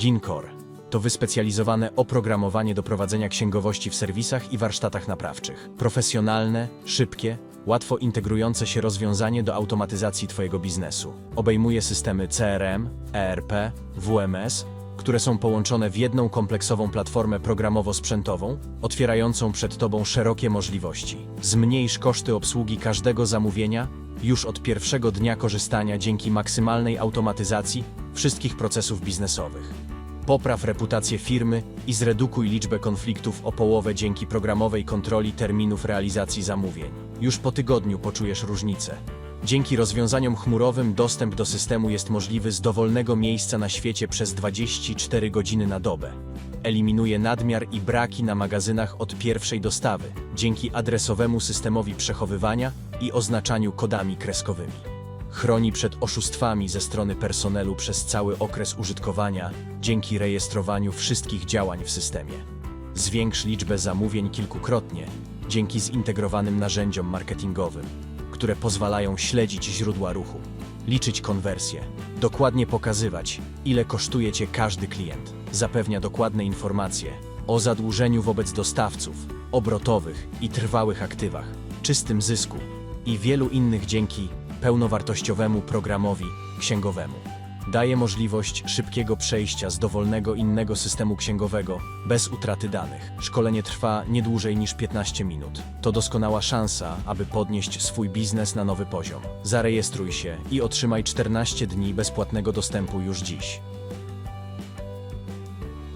Ginkor to wyspecjalizowane oprogramowanie do prowadzenia księgowości w serwisach i warsztatach naprawczych. Profesjonalne, szybkie, łatwo integrujące się rozwiązanie do automatyzacji Twojego biznesu. Obejmuje systemy CRM, ERP, WMS, które są połączone w jedną kompleksową platformę programowo-sprzętową, otwierającą przed Tobą szerokie możliwości. Zmniejsz koszty obsługi każdego zamówienia już od pierwszego dnia korzystania dzięki maksymalnej automatyzacji wszystkich procesów biznesowych. Popraw reputację firmy i zredukuj liczbę konfliktów o połowę dzięki programowej kontroli terminów realizacji zamówień. Już po tygodniu poczujesz różnicę. Dzięki rozwiązaniom chmurowym dostęp do systemu jest możliwy z dowolnego miejsca na świecie przez 24 godziny na dobę. Eliminuje nadmiar i braki na magazynach od pierwszej dostawy dzięki adresowemu systemowi przechowywania i oznaczaniu kodami kreskowymi. Chroni przed oszustwami ze strony personelu przez cały okres użytkowania dzięki rejestrowaniu wszystkich działań w systemie. Zwiększ liczbę zamówień kilkukrotnie dzięki zintegrowanym narzędziom marketingowym, które pozwalają śledzić źródła ruchu, liczyć konwersje, dokładnie pokazywać, ile kosztuje Cię każdy klient. Zapewnia dokładne informacje o zadłużeniu wobec dostawców, obrotowych i trwałych aktywach, czystym zysku i wielu innych dzięki pełnowartościowemu programowi księgowemu. Daje możliwość szybkiego przejścia z dowolnego innego systemu księgowego bez utraty danych. Szkolenie trwa nie dłużej niż 15 minut. To doskonała szansa, aby podnieść swój biznes na nowy poziom. Zarejestruj się i otrzymaj 14 dni bezpłatnego dostępu już dziś.